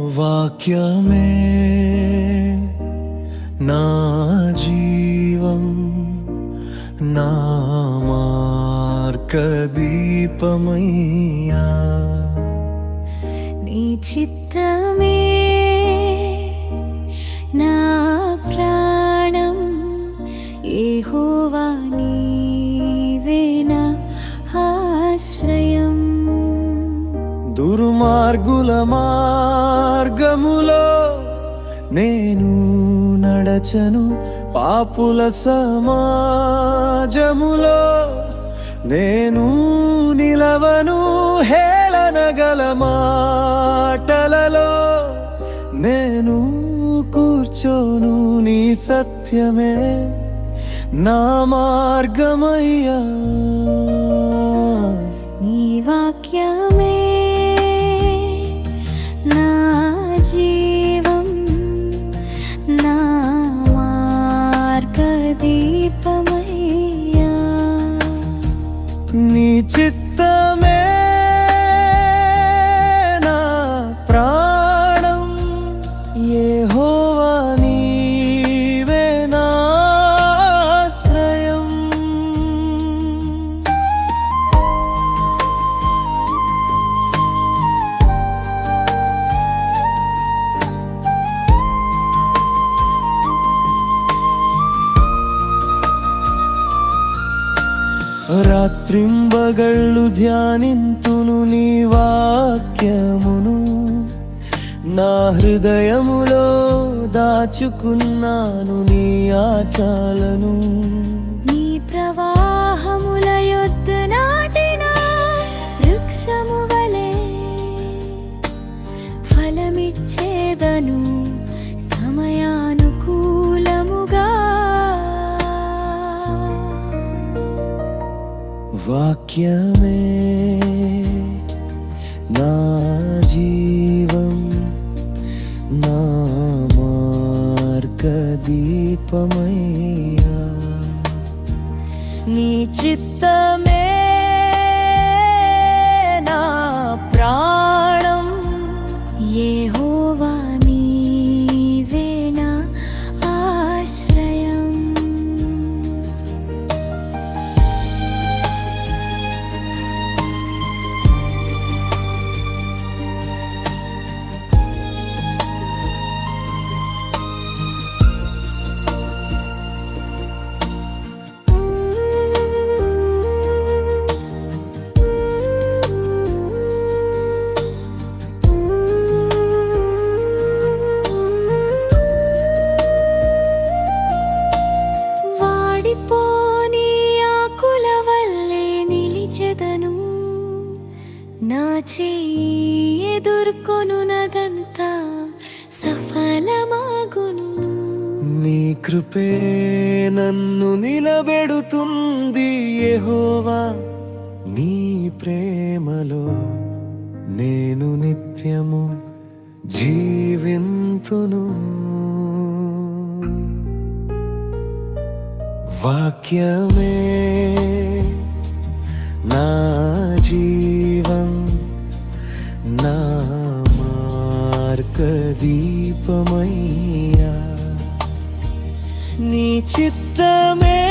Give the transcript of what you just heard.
వాక్యమే నా జీవం నా మార్గదీపమయ్యా. నీ చిత్తమే నా ప్రాణం యెహోవా నీవే నా ఆశ్రయం. దుర్మార్గుల మార్గములో నేను నడచను. పాపుల సమాజములో నేను నిలవను. హేళనగల మాటలలో నేను కూర్చోను నీ సత్యమే నా మార్గమయ్యా. నీ వాక్యమే నీ రాత్రింబగళ్ళు ధ్యానింతును నీ వాక్యమును. నా హృదయములో దాచుకున్నాను నీ ఆచాలను. నీ ప్రవాహముల యొద్దనా వాక్యమే నా జీవం నా మార్గదీపమయ్యా నీ చిత్తమే నా చెయ్యి ఎదుర్కొనునదంతా సఫలమాగును. నీ కృపే నన్ను నిలబెడుతుంది యెహోవా. నీ ప్రేమలో నేను నిత్యము జీవింతును. వాక్యమే నా దీపమయ్యా. నీ చిత్తమే